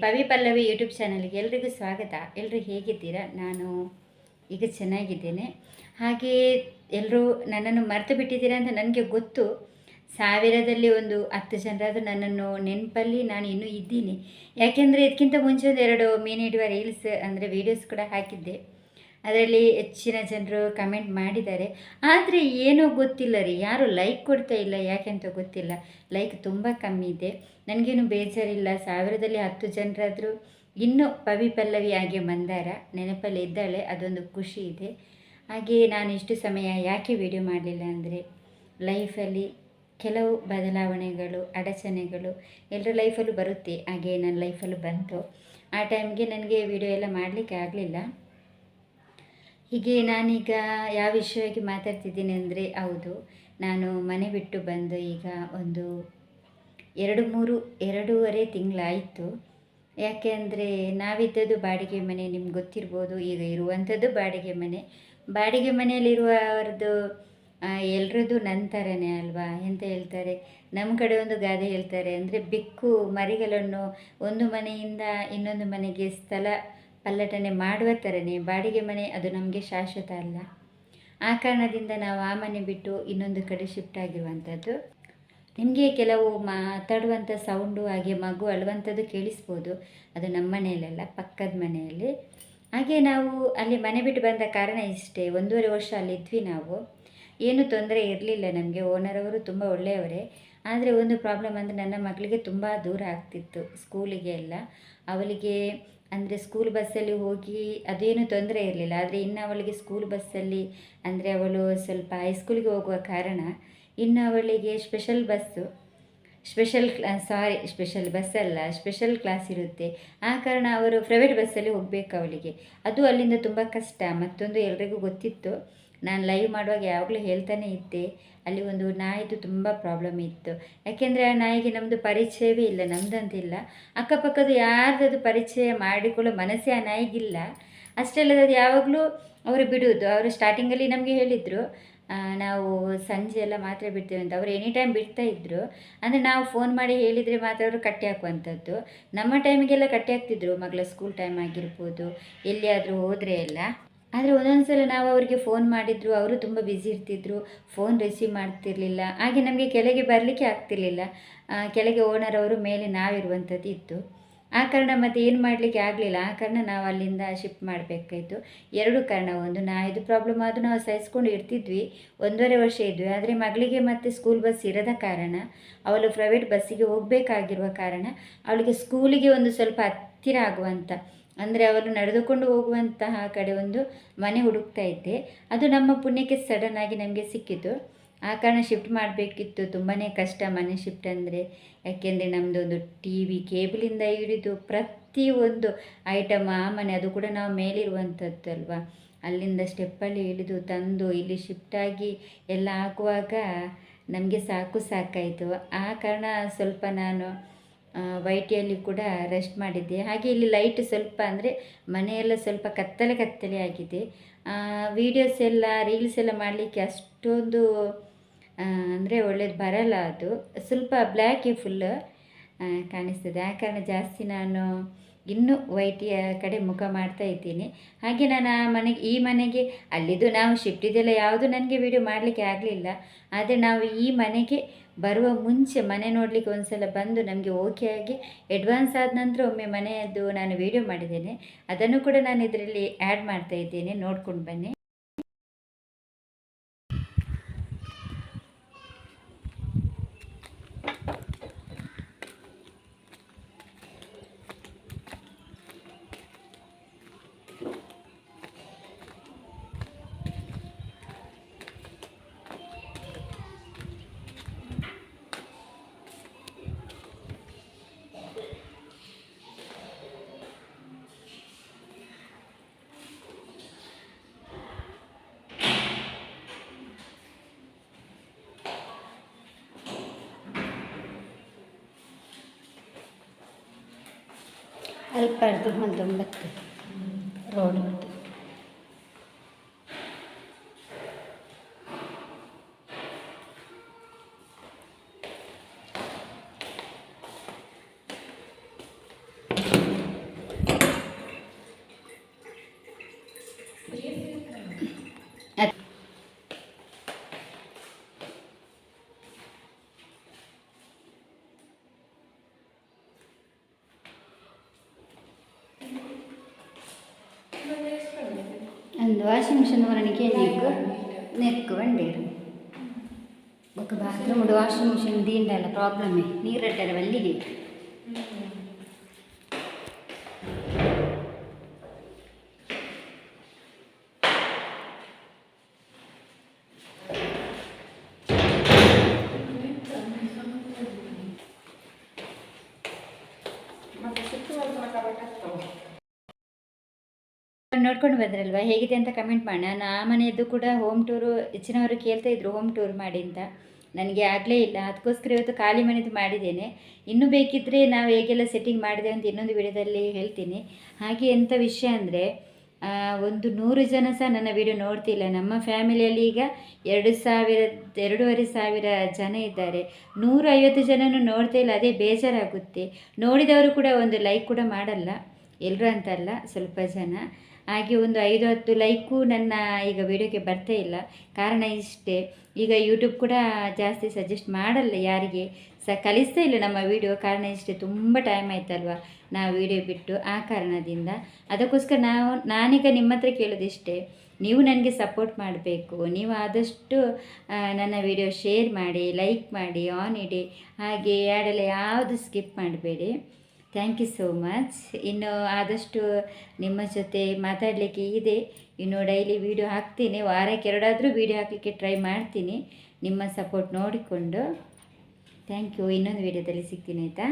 Pavi Pallavi YouTube ಚಾನಲ್ಗೆ ಎಲ್ರಿಗೂ ಸ್ವಾಗತ. ಎಲ್ಲರೂ ಹೇಗಿದ್ದೀರಾ? ನಾನು ಈಗ ಚೆನ್ನಾಗಿದ್ದೇನೆ. ಹಾಗೆ ಎಲ್ಲರೂ ನನ್ನನ್ನು ಮರೆತು ಬಿಟ್ಟಿದ್ದೀರಾ ಅಂತ ನನಗೆ ಗೊತ್ತು. ಸಾವಿರದಲ್ಲಿ ಒಂದು ಹತ್ತು ಜನರಾದರೂ ನನ್ನನ್ನು ನೆನಪಲ್ಲಿ ನಾನು ಇನ್ನೂ ಇದ್ದೀನಿ. ಯಾಕೆಂದರೆ ಇದಕ್ಕಿಂತ ಮುಂಚೆ ಒಂದು ಎರಡು ಮೀನು ಹಿಡಿಯುವ ರೀಲ್ಸ್ ಅಂದರೆ ವೀಡಿಯೋಸ್ ಕೂಡ ಹಾಕಿದ್ದೆ. ಅದರಲ್ಲಿ ಹೆಚ್ಚಿನ ಜನರು ಕಮೆಂಟ್ ಮಾಡಿದ್ದಾರೆ. ಆದರೆ ಏನೋ ಗೊತ್ತಿಲ್ಲ ರೀ. ಯಾರು ಲೈಕ್ ಕೊಡ್ತಾ ಇಲ್ಲ. ಯಾಕೆಂತ ಗೊತ್ತಿಲ್ಲ. ಲೈಕ್ ತುಂಬ ಕಮ್ಮಿ ಇದೆ. ನನಗೇನು ಬೇಜಾರಿಲ್ಲ. ಸಾವಿರದಲ್ಲಿ ಹತ್ತು ಜನರಾದರೂ ಇನ್ನೂ ಪವಿ ಪಲ್ಲವಿ ಹಾಗೆ ಮಂದಾರ ನೆನಪಲ್ಲಿ ಇದ್ದಾಳೆ. ಅದೊಂದು ಖುಷಿ ಇದೆ. ಹಾಗೆ ನಾನು ಇಷ್ಟು ಸಮಯ ಯಾಕೆ ವಿಡಿಯೋ ಮಾಡಲಿಲ್ಲ ಅಂದರೆ ಲೈಫಲ್ಲಿ ಕೆಲವು ಬದಲಾವಣೆಗಳು, ಅಡಚಣೆಗಳು ಎಲ್ಲರ ಲೈಫಲ್ಲೂ ಬರುತ್ತೆ. ಹಾಗೆ ನನ್ನ ಲೈಫಲ್ಲೂ ಬಂತು. ಆ ಟೈಮ್ಗೆ ನನಗೆ ವಿಡಿಯೋ ಎಲ್ಲ ಮಾಡಲಿಕ್ಕೆ ಆಗಲಿಲ್ಲ. ಹೀಗೆ ನಾನೀಗ ಯಾವ ವಿಷಯವಾಗಿ ಮಾತಾಡ್ತಿದ್ದೀನಿ ಅಂದರೆ ಹೌದು, ನಾನು ಮನೆ ಬಿಟ್ಟು ಬಂದು ಈಗ ಒಂದು ಎರಡು ಮೂರು, ಎರಡೂವರೆ ತಿಂಗಳಾಯಿತು. ಯಾಕೆ ಅಂದರೆ ನಾವಿದ್ದದ್ದು ಬಾಡಿಗೆ ಮನೆ, ನಿಮ್ಗೆ ಗೊತ್ತಿರ್ಬೋದು, ಈಗ ಇರುವಂಥದ್ದು ಬಾಡಿಗೆ ಮನೆ. ಬಾಡಿಗೆ ಮನೆಯಲ್ಲಿರುವವ್ರದ್ದು ಎಲ್ರದ್ದು ನನ್ನ ಥರನೇ ಅಲ್ವಾ? ಎಂತ ಹೇಳ್ತಾರೆ? ನಮ್ಮ ಕಡೆ ಒಂದು ಗಾದೆ ಹೇಳ್ತಾರೆ ಅಂದರೆ, ಬಿಕ್ಕು ಮರಿಗಳನ್ನು ಒಂದು ಮನೆಯಿಂದ ಇನ್ನೊಂದು ಮನೆಗೆ ಸ್ಥಳ ಪಲ್ಲಟನೆ ಮಾಡುವ ಥರನೇ ಬಾಡಿಗೆ ಮನೆ ಅದು ನಮಗೆ ಶಾಶ್ವತ ಅಲ್ಲ. ಆ ಕಾರಣದಿಂದ ನಾವು ಆ ಮನೆ ಬಿಟ್ಟು ಇನ್ನೊಂದು ಕಡೆ ಶಿಫ್ಟ್ ಆಗಿರುವಂಥದ್ದು ನಿಮಗೆ ಕೆಲವು ಮಾತಾಡುವಂಥ ಸೌಂಡು ಹಾಗೆ ಮಗು ಅಳುವಂಥದ್ದು ಕೇಳಿಸ್ಬೋದು. ಅದು ನಮ್ಮ ಮನೆಯಲ್ಲ ಪಕ್ಕದ ಮನೆಯಲ್ಲಿ. ಹಾಗೆ ನಾವು ಅಲ್ಲಿ ಮನೆ ಬಿಟ್ಟು ಬಂದ ಕಾರಣ ಇಷ್ಟೇ, ಒಂದೂವರೆ ವರ್ಷ ಅಲ್ಲಿದ್ವಿ ನಾವು. ಏನು ತೊಂದರೆ ಇರಲಿಲ್ಲ ನಮಗೆ, ಓನರ್ ಅವರು ತುಂಬ ಒಳ್ಳೆಯವರೇ. ಆದರೆ ಒಂದು ಪ್ರಾಬ್ಲಮ್ ಅಂದರೆ ನನ್ನ ಮಗಳಿಗೆ ತುಂಬ ದೂರ ಆಗ್ತಿತ್ತು ಸ್ಕೂಲಿಗೆ ಎಲ್ಲ. ಅವಳಿಗೆ ಅಂದರೆ ಸ್ಕೂಲ್ ಬಸ್ಸಲ್ಲಿ ಹೋಗಿ ಅದೇನು ತೊಂದರೆ ಇರಲಿಲ್ಲ. ಆದರೆ ಇನ್ನು ಅವಳಿಗೆ ಸ್ಕೂಲ್ ಬಸ್ಸಲ್ಲಿ ಅಂದರೆ ಅವಳು ಸ್ವಲ್ಪ ಹೈಸ್ಕೂಲಿಗೆ ಹೋಗುವ ಕಾರಣ ಇನ್ನು ಅವಳಿಗೆ ಸ್ಪೆಷಲ್ ಬಸ್ಸು ಸ್ಪೆಷಲ್ ಕ್ಲಾ ಸಾರಿ ಸ್ಪೆಷಲ್ ಬಸ್ ಅಲ್ಲ ಸ್ಪೆಷಲ್ ಕ್ಲಾಸ್ ಇರುತ್ತೆ. ಆ ಕಾರಣ ಅವರು ಪ್ರೈವೇಟ್ ಬಸ್ಸಲ್ಲಿ ಹೋಗಬೇಕು ಅವಳಿಗೆ. ಅದು ಅಲ್ಲಿಂದ ತುಂಬ ಕಷ್ಟ. ಮತ್ತೊಂದು ಎಲ್ರಿಗೂ ಗೊತ್ತಿತ್ತು. ನಾನು ಲೈವ್ ಮಾಡುವಾಗ ಯಾವಾಗಲೂ ಹೇಳ್ತಾನೆ ಇದ್ದೆ. ಅಲ್ಲಿ ಒಂದು ನಾಯಿದು ತುಂಬ ಪ್ರಾಬ್ಲಮ್ ಇತ್ತು. ಯಾಕೆಂದರೆ ಆ ನಾಯಿಗೆ ನಮ್ಮದು ಪರಿಚಯವೇ ಇಲ್ಲ ನಮ್ಮದಂತಿಲ್ಲ ಅಕ್ಕಪಕ್ಕದ ಯಾರ್ದದು ಪರಿಚಯ ಮಾಡಿಕೊಳ್ಳೋ ಮನಸ್ಸೇ ಆ ನಾಯಿಗಿಲ್ಲ. ಅಷ್ಟೇ ಯಾವಾಗಲೂ ಅವರು ಬಿಡುವುದು. ಅವರು ಸ್ಟಾರ್ಟಿಂಗಲ್ಲಿ ನಮಗೆ ಹೇಳಿದರು ನಾವು ಸಂಜೆ ಎಲ್ಲ ಮಾತ್ರ ಬಿಡ್ತೇವೆ ಅಂತ. ಅವರು ಎನಿ ಟೈಮ್ ಬಿಡ್ತಾ ಇದ್ದರು ಅಂದರೆ ನಾವು ಫೋನ್ ಮಾಡಿ ಹೇಳಿದರೆ ಮಾತ್ರ ಅವರು ಕಟ್ಟಿ ಹಾಕುವಂಥದ್ದು. ನಮ್ಮ ಟೈಮಿಗೆಲ್ಲ ಕಟ್ಟಿ ಹಾಕ್ತಿದ್ರು ಮಗಳ ಸ್ಕೂಲ್ ಟೈಮ್ ಆಗಿರ್ಬೋದು. ಎಲ್ಲಿಯಾದರೂ ಹೋದರೆ ಎಲ್ಲ. ಆದರೆ ಒಂದೊಂದು ಸಲ ನಾವು ಅವರಿಗೆ ಫೋನ್ ಮಾಡಿದ್ರು, ಅವರು ತುಂಬ ಬ್ಯುಸಿ ಇರ್ತಿದ್ರು ಫೋನ್ ರಿಸೀವ್ ಮಾಡ್ತಿರ್ಲಿಲ್ಲ. ಹಾಗೆ ನಮಗೆ ಕೆಳಗೆ ಬರಲಿಕ್ಕೆ ಆಗ್ತಿರ್ಲಿಲ್ಲ. ಕೆಳಗೆ ಓನರ್ ಅವರು ಮೇಲೆ ನಾವಿರುವಂಥದ್ದು ಇತ್ತು. ಆ ಕಾರಣ ಮತ್ತು ಏನು ಮಾಡಲಿಕ್ಕೆ ಆಗಲಿಲ್ಲ. ಆ ಕಾರಣ ನಾವು ಅಲ್ಲಿಂದ ಶಿಫ್ಟ್ ಮಾಡಬೇಕಾಯಿತು. ಎರಡು ಕಾರಣ. ಒಂದು ನಾಯಿದು ಪ್ರಾಬ್ಲಮ್ ಆದರೂ ನಾವು ಸಹಿಸ್ಕೊಂಡು ಇರ್ತಿದ್ವಿ. ಒಂದೂವರೆ ವರ್ಷ ಇದ್ವಿ. ಆದರೆ ಮಗಳಿಗೆ ಮತ್ತು ಸ್ಕೂಲ್ ಬಸ್ ಇರದ ಕಾರಣ, ಅವಳು ಪ್ರೈವೇಟ್ ಬಸ್ಸಿಗೆ ಹೋಗಬೇಕಾಗಿರುವ ಕಾರಣ, ಅವಳಿಗೆ ಸ್ಕೂಲಿಗೆ ಒಂದು ಸ್ವಲ್ಪ ಹತ್ತಿರ ಆಗುವಂಥ ಅಂದರೆ ಅವರು ನಡೆದುಕೊಂಡು ಹೋಗುವಂತಹ ಕಡೆ ಒಂದು ಮನೆ ಹುಡುಕ್ತಾ ಇದ್ದೆ. ಅದು ನಮ್ಮ ಪುಣ್ಯಕ್ಕೆ ಸಡನ್ನಾಗಿ ನಮಗೆ ಸಿಕ್ಕಿತು. ಆ ಕಾರಣ ಶಿಫ್ಟ್ ಮಾಡಬೇಕಿತ್ತು. ತುಂಬಾ ಕಷ್ಟ ಮನೆ ಶಿಫ್ಟ್ ಅಂದರೆ. ಯಾಕೆಂದರೆ ನಮ್ಮದೊಂದು ಟಿ ವಿ ಕೇಬಲಿಂದ ಹಿಡಿದು ಪ್ರತಿಯೊಂದು ಐಟಮ್ ಆ ಮನೆ, ಅದು ಕೂಡ ನಾವು ಮೇಲಿರುವಂಥದ್ದು ಅಲ್ವಾ? ಅಲ್ಲಿಂದ ಸ್ಟೆಪ್ಪಲ್ಲಿ ಇಳಿದು ತಂದು ಇಲ್ಲಿ ಶಿಫ್ಟಾಗಿ ಎಲ್ಲ ಹಾಕುವಾಗ ನಮಗೆ ಸಾಕು ಸಾಕಾಯಿತು. ಆ ಕಾರಣ ಸ್ವಲ್ಪ ನಾನು ವೈಟಿಯಲ್ಲಿ ಕೂಡ ರೆಸ್ಟ್ ಮಾಡಿದ್ದೆ. ಹಾಗೆ ಇಲ್ಲಿ ಲೈಟ್ ಸ್ವಲ್ಪ ಅಂದರೆ ಮನೆಯೆಲ್ಲ ಸ್ವಲ್ಪ ಕತ್ತಲೆ ಕತ್ತಲೆ ಆಗಿದೆ. ವೀಡಿಯೋಸ್ ಎಲ್ಲ ರೀಲ್ಸ್ ಎಲ್ಲ ಮಾಡಲಿಕ್ಕೆ ಅಷ್ಟೊಂದು ಅಂದರೆ ಒಳ್ಳೇದು ಬರಲ್ಲ ಅದು. ಸ್ವಲ್ಪ ಬ್ಲ್ಯಾಕೇ ಫುಲ್ ಕಾಣಿಸ್ತದೆ. ಆ ಕಾರಣ ಜಾಸ್ತಿ ನಾನು ಇನ್ನೂ ವೈಟಿಯ ಕಡೆ ಮುಖ ಮಾಡ್ತಾ ಇದ್ದೀನಿ. ಹಾಗೆ ನಾನು ಆ ಮನೆಗೆ, ಈ ಮನೆಗೆ, ಅಲ್ಲಿದ್ದು ನಾವು ಶಿಫ್ಟ್ ಇದೆಲ್ಲ ಯಾವುದು ನನಗೆ ವಿಡಿಯೋ ಮಾಡಲಿಕ್ಕೆ ಆಗಲಿಲ್ಲ. ಆದರೆ ನಾವು ಈ ಮನೆಗೆ ಬರುವ ಮುಂಚೆ, ಮನೆ ನೋಡಲಿಕ್ಕೆ ಒಂದು ಸಲ ಬಂದು ನಮಗೆ ಓಕೆ ಆಗಿ ಅಡ್ವಾನ್ಸ್ ಆದ ನಂತರ ಒಮ್ಮೆ ಮನೆಯದ್ದು ನಾನು ವೀಡಿಯೋ ಮಾಡಿದ್ದೇನೆ. ಅದನ್ನು ಕೂಡ ನಾನು ಇದರಲ್ಲಿ ಆ್ಯಡ್ ಮಾಡ್ತಾ ಇದ್ದೇನೆ. ನೋಡ್ಕೊಂಡು ಬನ್ನಿ. ഹെൽപ്പായിരുന്നു മന്ത്രം വെക്ക്. റോഡ് വെട്ട് എന്തുവാ എന്ന് പറഞ്ഞിക്ക് എനിക്ക് നെക്ക് വേണ്ടിയിരുന്നു ഒക്കെ ബാത്റൂം ഇടുവാ ശംശൻ ദീന്റെ പ്രോബ്ലമേ നീരട്ടര വല്ലിരി ನೋಡ್ಕೊಂಡು ಬಂದ್ರಲ್ವಾ? ಹೇಗಿದೆ ಅಂತ ಕಮೆಂಟ್ ಮಾಡಿ ನಾನು ಆ ಮನೆಯದ್ದು ಕೂಡ ಹೋಮ್ ಟೂರು ಹೆಚ್ಚಿನವರು ಕೇಳ್ತಾ ಇದ್ರು ಹೋಮ್ ಟೂರ್ ಮಾಡಿ ಅಂತ. ನನಗೆ ಆಗಲೇ ಇಲ್ಲ. ಅದಕ್ಕೋಸ್ಕರ ಇವತ್ತು ಖಾಲಿ ಮನೆದು ಮಾಡಿದ್ದೇನೆ. ಇನ್ನೂ ಬೇಕಿದ್ದರೆ ನಾವು ಹೇಗೆಲ್ಲ ಸೆಟ್ಟಿಂಗ್ ಮಾಡಿದೆ ಅಂತ ಇನ್ನೊಂದು ವಿಡಿಯೋದಲ್ಲಿ ಹೇಳ್ತೀನಿ. ಹಾಗೆ ಎಂಥ ವಿಷಯ ಅಂದರೆ ಒಂದು ನೂರು ಜನ ಸಹ ನನ್ನ ವಿಡಿಯೋ ನೋಡ್ತಿಲ್ಲ. ನಮ್ಮ ಫ್ಯಾಮಿಲಿಯಲ್ಲಿ ಈಗ ಎರಡು ಸಾವಿರ ಎರಡೂವರೆ ಸಾವಿರ ಜನ ಇದ್ದಾರೆ. ನೂರ ಐವತ್ತು ಜನನು ನೋಡ್ತಾ ಇಲ್ಲ. ಅದೇ ಬೇಜಾರಾಗುತ್ತೆ. ನೋಡಿದವರು ಕೂಡ ಒಂದು ಲೈಕ್ ಕೂಡ ಮಾಡಲ್ಲ. ಎಲ್ಲರೂ ಅಂತಲ್ಲ ಸ್ವಲ್ಪ ಜನ. ಹಾಗೆ ಒಂದು ಐದು, ಹತ್ತು ಲೈಕು ನನ್ನ ಈಗ ವಿಡಿಯೋಗೆ ಬರ್ತಾ ಇಲ್ಲ. ಕಾರಣ ಇಷ್ಟೇ, ಈಗ ಯೂಟ್ಯೂಬ್ ಕೂಡ ಜಾಸ್ತಿ ಸಜೆಸ್ಟ್ ಮಾಡಲ್ಲ ಯಾರಿಗೆ. ಸ ಕಲಿಸ್ತಾ ಇಲ್ಲ ನಮ್ಮ ವಿಡಿಯೋ. ಕಾರಣ ಇಷ್ಟೇ, ತುಂಬ ಟೈಮ್ ಆಯ್ತಲ್ವ ನಾವು ವಿಡಿಯೋ ಬಿಟ್ಟು ಆ ಕಾರಣದಿಂದ. ಅದಕ್ಕೋಸ್ಕರ ನಾವು, ನಾನೀಗ ನಿಮ್ಮ ಹತ್ರ ಕೇಳೋದಿಷ್ಟೇ ನೀವು ನನಗೆ ಸಪೋರ್ಟ್ ಮಾಡಬೇಕು. ನೀವು ಆದಷ್ಟು ನನ್ನ ವಿಡಿಯೋ ಶೇರ್ ಮಾಡಿ ಲೈಕ್ ಮಾಡಿ ಆನ್ ಇಡಿ. ಹಾಗೆ ಯಾಡೆಲ್ಲ ಯಾವುದು ಸ್ಕಿಪ್ ಮಾಡಬೇಡಿ. ಥ್ಯಾಂಕ್ ಯು ಸೋ ಮಚ್ ಇನ್ನು ಆದಷ್ಟು ನಿಮ್ಮ ಜೊತೆ ಮಾತಾಡಲಿಕ್ಕೆ ಇದೆ. ಇನ್ನು ಡೈಲಿ ವೀಡಿಯೋ ಹಾಕ್ತೀನಿ. ವಾರಕ್ಕೆ ಎರಡಾದರೂ ವೀಡಿಯೋ ಹಾಕಲಿಕ್ಕೆ ಟ್ರೈ ಮಾಡ್ತೀನಿ. ನಿಮ್ಮ ಸಪೋರ್ಟ್ ನೋಡಿಕೊಂಡು. ಥ್ಯಾಂಕ್ ಯು ಇನ್ನೊಂದು ವೀಡಿಯೋದಲ್ಲಿ ಸಿಗ್ತೀನಿ ಆಯಿತಾ?